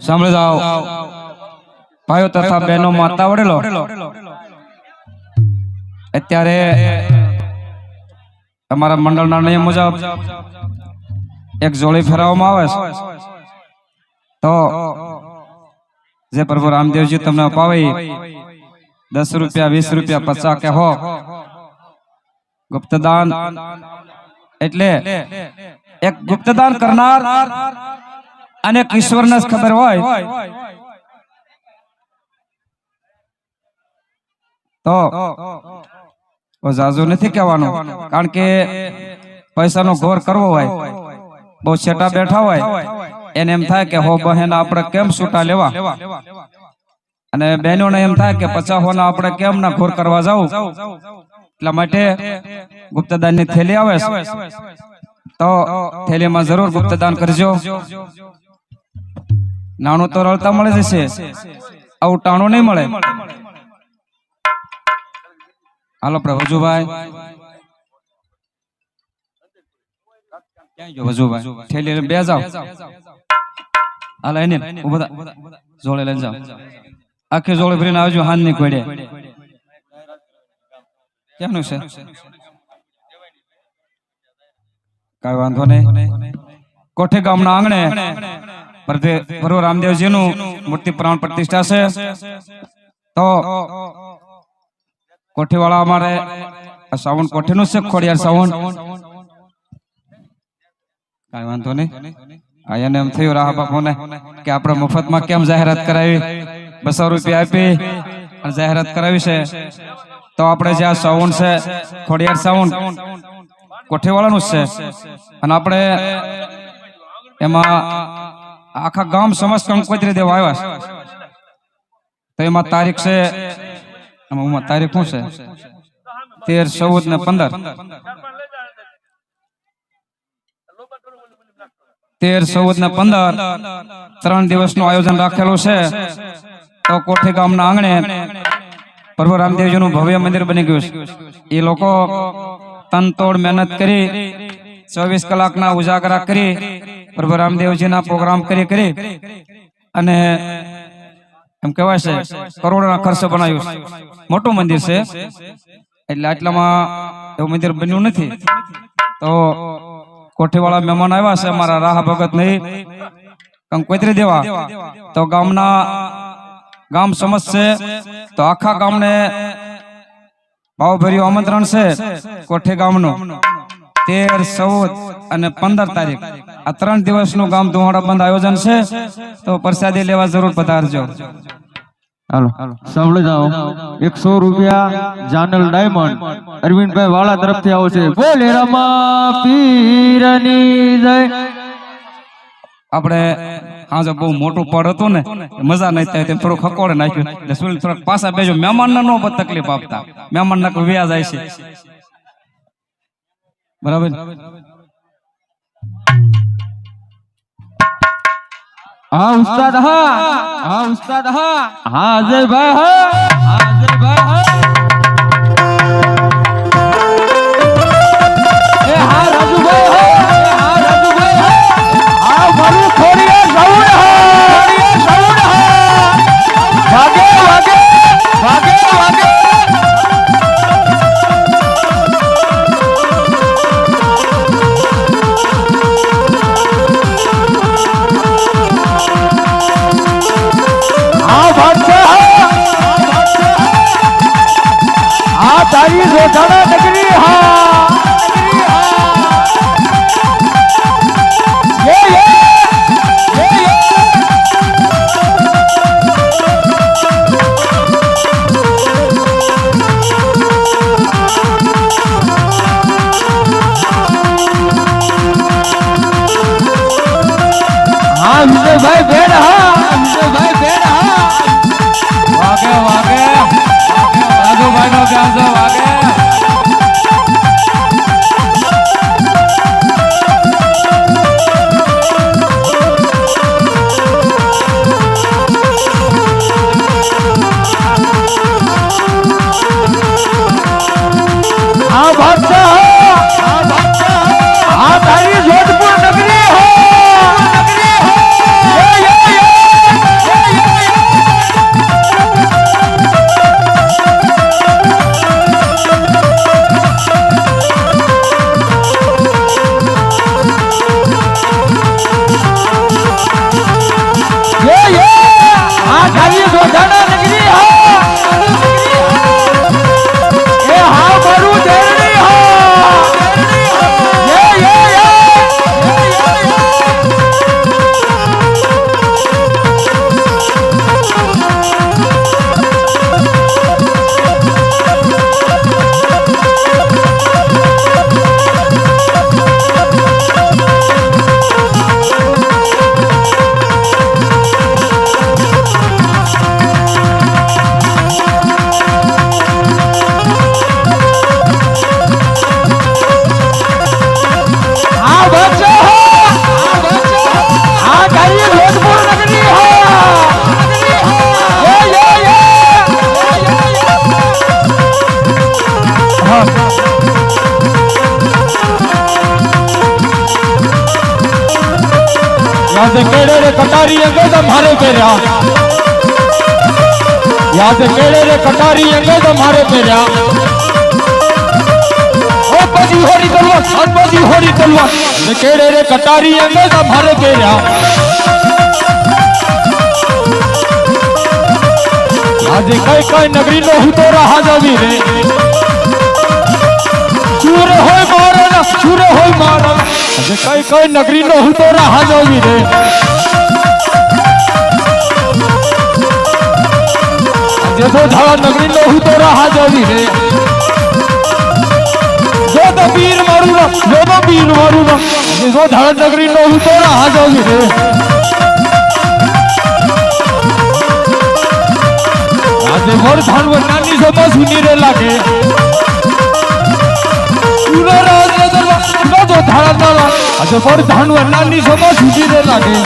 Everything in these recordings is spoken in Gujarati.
સાંભળી જાઓ. ભાઈઓ તથા બહેનો માતા વડેલો. અત્યારે અમારા મંડળના નિયમ મુજબ એક જોડી ફેરવવામાં આવે છે. તો જે પ્રભુ રામદેવજી તમને અપાવી દસ રૂપિયા વીસ રૂપિયા પચાસ કે હો ગુપ્તદાન એટલે એક ગુપ્તદાન કરનાર અને ઈશ્વરને ખબર હોય. તો જાજુ નથી કહેવાનું, કારણ કે પૈસાનો ઘોર કરવો હોય, બહુ છેટા બેઠા હોય, એને એમ થાય કે હો બહેન, આપણે કેમ છૂટા લેવા? અને બહેનોને એમ થાય કે પચાસોના આપણે કેમ ના ઘોર કરવા જવું એટલા માટે ગુપ્તદાનની થેલી આવે તો થેલીમાં જરૂર ગુપ્તદાન કરજો. નાણું તો રળતા મળે જશે. આવું ટાણું નહીં મળે. હાલો પ્રભુભાઈ બે જાઓ. જોડે આખી જોડે ભરીને આવજો હાથની કોડે ક્યાંનું છે? કઈ વાંધો નહીં. કોઠે ગામના આંગણે પ્રભુ રામદેવજીનું મૂર્તિ પ્રાણ પ્રતિષ્ઠા છે. તો કોઠીવાળા અમારે સાવન કોઠીનું છે, ખોડિયાર સાવન કઈ વાંધો નહીં. એને એમ થયું રાહ બાપુને કે આપણે મફતમાં કેમ જાહેરાત કરાવી? બસો રૂપિયા આપી અને જાહેરાત કરાવી છે. તો આપણે જે આ સાવન છે, ખોડિયાર સાવન કોઠીવાળાનું છે. અને આપણે એમાં આખા ગામ સમસ્ત કંકોત્રી દેવા આવ્યા છે. તો એમાં તારીખ છે. એમાં તારીખ શું છે? તેર, ચૌદ ને પંદર. તેર, ચૌદ ને પંદર ત્રણ દિવસનું આયોજન રાખેલું છે. તો કોઠી ગામના આંગણે પ્રભુ રામદેવજીનું ભવ્ય મંદિર બની ગયું છે. એ લોકો તનતોડ મહેનત કરી, ચોવીસ કલાકના ઉજાગરા કરી, પ્રભુ રામદેવજીના પ્રોગ્રામ કરી કરી અને એમ કહેવાય છે, કરોડોના ખર્ચે બનાવ્યું. મોટું મંદિર છે. એટલે આટલામાં એવું મંદિર બન્યું નથી. તો કોઠીવાળા મહેમાન આવ્યા છે, અમારા રાહ ભગત નહીં. કંકોત્રી દેવા? તો ગામના ગામ સમજ છે તો આખા ગામને ભાવભર્યું આમંત્રણ છે કોઠે ગામનું તેર ચૌદ અને પંદર તારીખ. આ ત્રણ દિવસનું ગામ ધુવાડા બંધ આયોજન છે. તો પ્રસાદી લેવા જરૂર પધારજો. હાલો. સાંભળી જાઓ. એકસો રૂપિયા જાનલ ડાયમંડ અરવિંદભાઈ વાળા તરફથી આવશે બોલે રમા પીરની જય. આપણે આજે બહુ મોટું પડ હતું ને મજા નહીં થાય તેમ થોડું ખકોડે નાખ્યું. એટલે સુનિલ થોડાક પાછા બેજો મહેમાન નો તકલીફ આપતા. મહેમાન ના કોઈ વ્યાજ જાય છે. બરાબર? હા ઉસ્તાદ હા. હા ઉસ્તાદ હા. હા અજયભાઈ હા. યાદ કેડે રે કટારી અંગે તો મારે કર્યા યાદ કેડે રે કટારી અંગે તો મારે કર્યા ઓ પછી હોરી તલવાર સાત પછી હોરી તલવાર ને કેડે રે કટારી અંગે તો મારે કર્યા આજે કઈ કઈ નગરી નો હું તો રાહ જાવી રે સુર હોય કઈ કઈ નગરી નો હું તો રાહ જાવી રે જે તો ધાવા નગરી નો હું તો રાહ જાવી રે જો તો પીર મારું ના જો તો પીર મારું ના જે તો ધાવા નગરી નો હું તો રાહ જાવી રે આજે મોર ધાન નાની સમા સુની રે લાગે સુરા રાજ નજરમાં ધારા ધારા. તારા આજે પર ધાનવર નાની સમા સુની રે લાગે.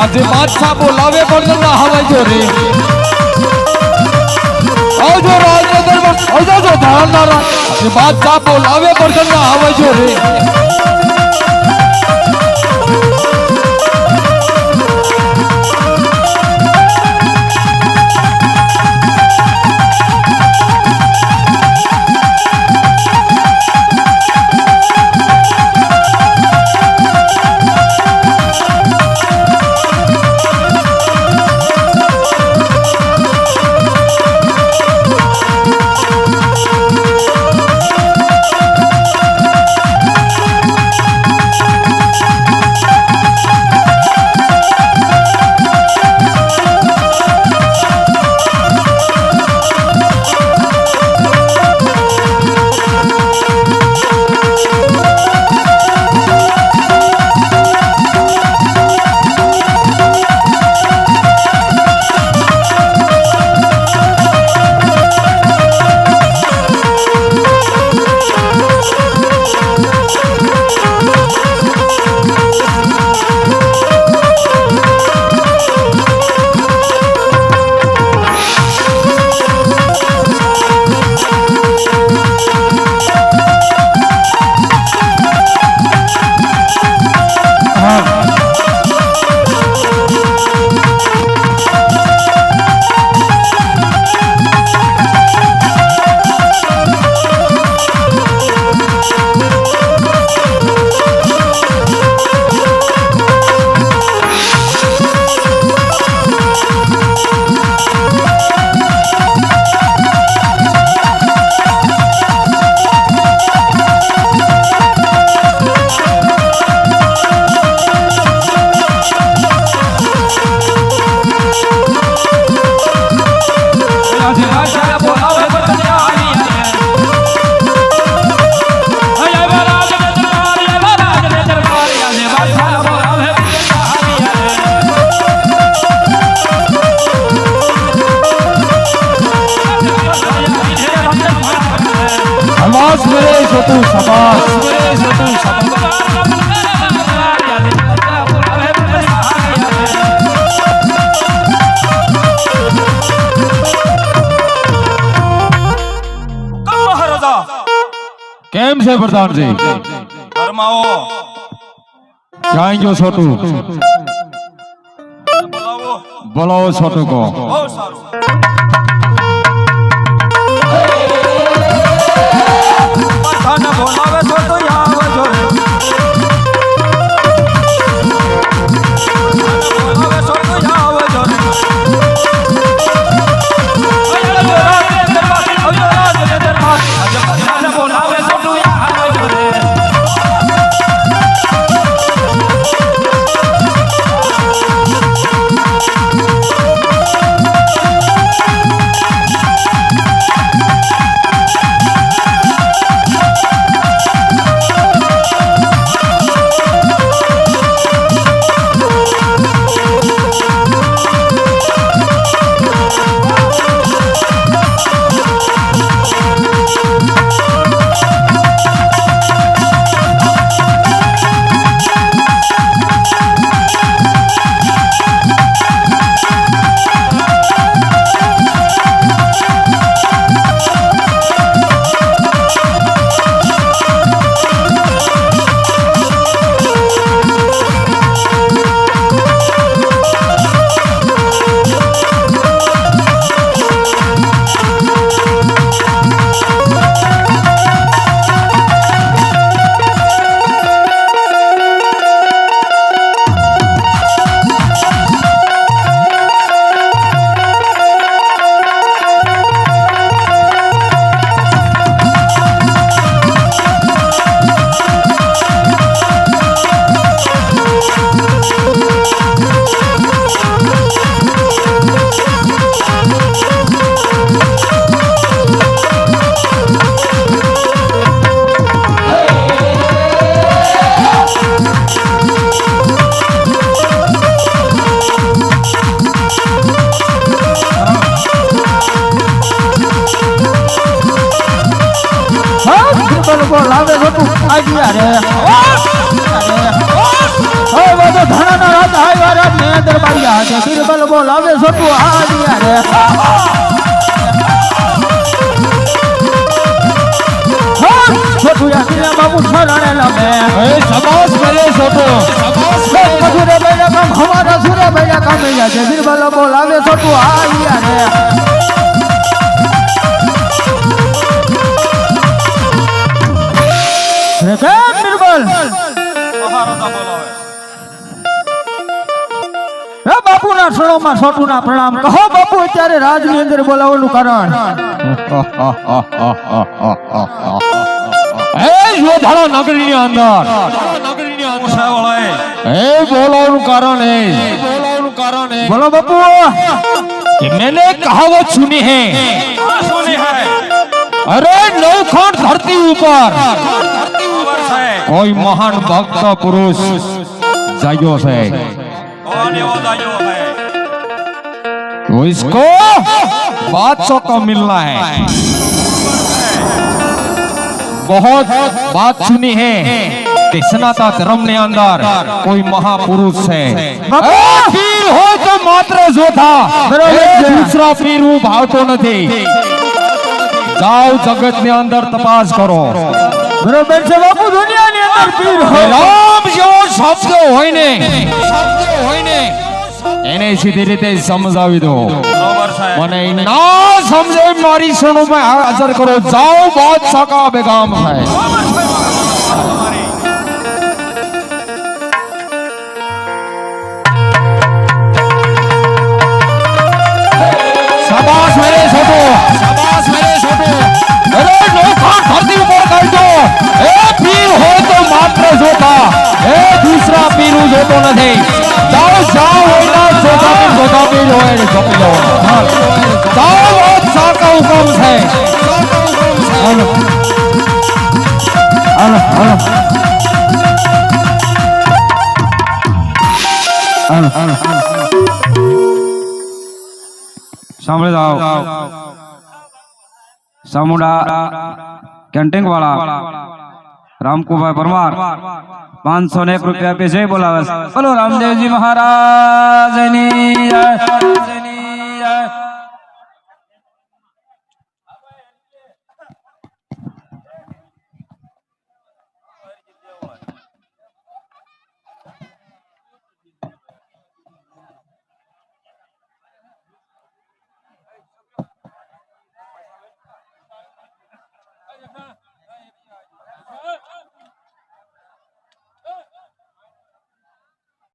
આજે બાદશાહ બોલાવે પણ ના હવાઈ જો રે. આવજો રાજ દરબાર આવજો ધારા તારા આજે બાદશાહ બોલાવે પણ ના હવાઈ જો રે. છે પ્રધાનજી ઘરમાં આવો ક્યાં ગયો છોટું બોલાવો બોલાવો છોટું કો બહુ સારું. બોલાવે બધો ધણાના રાજા આવ્યા રે. ને દરબારિયા છે બિરબલ બોલાવે છોટું આવ્યા રે. હા, છોટું યા દિલા બાબુ શરણે લમે એ સબાસ કરે છોટું સબાસ મધુરે બેડા કામ હમારા સુરે બેડા કામ યા છે. રે. કેમ બોલાવે હે બાપુના સણોમાં સોટુના પ્રણામ કહો બાપુ અત્યારે રાજની અંદર બોલાવવાનું કારણ. હે યોધાળા નગરીની અંદર. હે બોલાવવાનું કારણ હે બોલાવવાનું કારણ હે બોલો બાપુ. મેને કહાવત સુની હે. સુની હે અરે ધરતી ઉપર કોઈ મહાન ભક્ત પુરુષ જાગ્યો છે. जायो है કોણ એવો દાયો હે तो इसको बादशाह को मिलना है बहुत बात सुनी है कि सनातन धर्म ने अंदर कोई महापुरुष है ए, पीर हो तो मात्र जोधा ए, दूसरा पीर હું ભાવતો નથી જાઓ જગત ની અંદર તપાસ કરો બરોબર છે બાપુ દુનિયાની અંદર પીર હોય રામ જેવો શબ્દ હોય ને શબ્દ હોય ને એને સીધી રીતે સમજાવી દો. મને ના સમજે મારી શરણોમાં હાજર કરો. જાઓ બાદ સકા બેગામ થાય. જોતા પીર હોય ને જપી જાઓ જાઓ બાદ સકા હુકમ છે હાલો હાલો હાલો હાલો હાલો પાંચસો ને એક રૂપિયા આપી જય બોલાવે. બોલો રામદેવજી મહારાજની જય